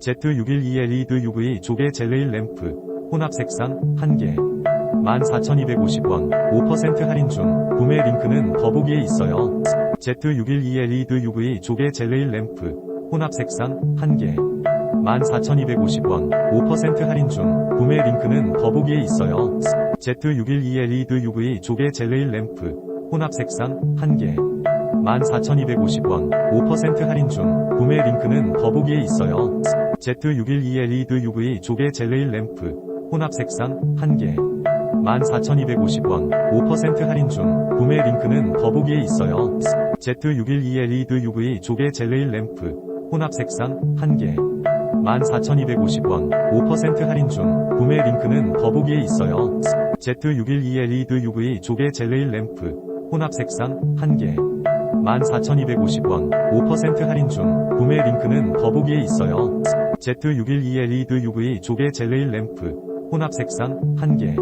Z612 LED UV 조개 젤레일 램프 혼합 색상 1개 14,250원 5% 할인 중 구매 링크는 더보기에 있어요. Z612 LED UV 조개 젤레일 램프 혼합 색상 1개 14,250원 5% 할인 중 구매 링크는 더보기에 있어요. Z612 LED UV 조개 젤레일 램프 혼합 색상 1개 14,250원 5% 할인 중 구매 링크는 더보기에 있어요. Z612 LED UV 조개 젤레일 램프 혼합 색상 1개 14,250원 5% 할인 중 구매 링크는 더보기에 있어요. Z612 LED UV 조개 젤레일 램프 혼합 색상 1개 14,250원 5% 할인 중 구매 링크는 더보기에 있어요. Z612 LED UV 조개 젤레일 램프 혼합 색상 1개 14,250원 5% 할인 중 구매 링크는 더보기에 있어요. Z612 LED UV 조개 젤레일 램프 혼합 색상 1개